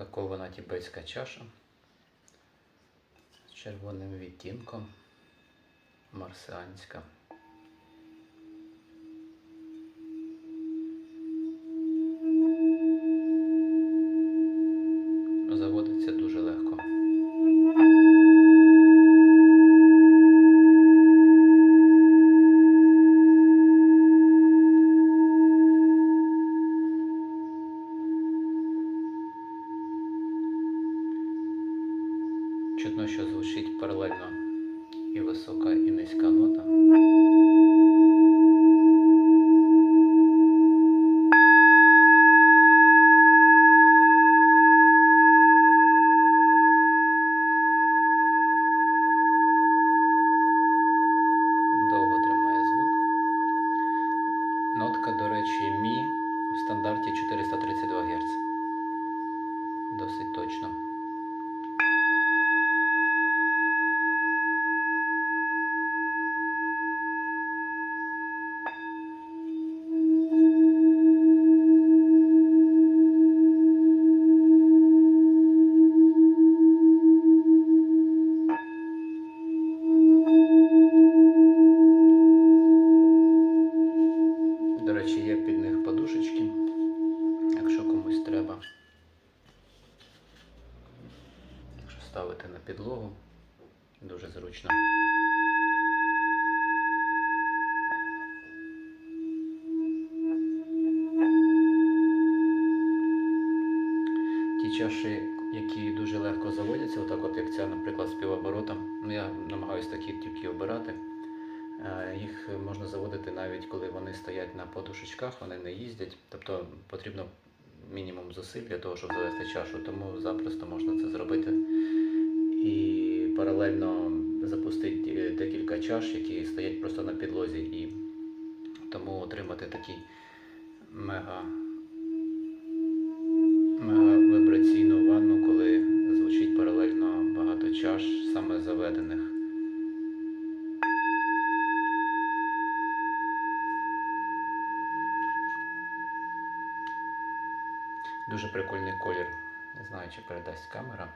Така вона тібетська чаша з червоним відтінком. Марсіанська. Чутно, що звучить паралельно і висока, і низька нота. Нотка, до речі, мі в стандарті 432 Гц. Досить точно. Речі, є під них подушечки, якщо комусь треба. Якщо ставити на підлогу, дуже зручно. Ті чаші, які дуже легко заводяться, отак от як ця, наприклад, з півоборотом, ну я намагаюся такі тільки обирати. Їх можна заводити навіть коли вони стоять на подушечках, вони не їздять. Тобто потрібно мінімум зусиль для того, щоб завести чашу. Тому запросто можна це зробити. І паралельно запустити е, декілька чаш, які стоять просто на підлозі. І тому отримати такий мега, мега вібраційну ванну, коли звучить паралельно багато чаш, саме заведених. Дуже прикольний колір. Не знаю, чи передасть камера.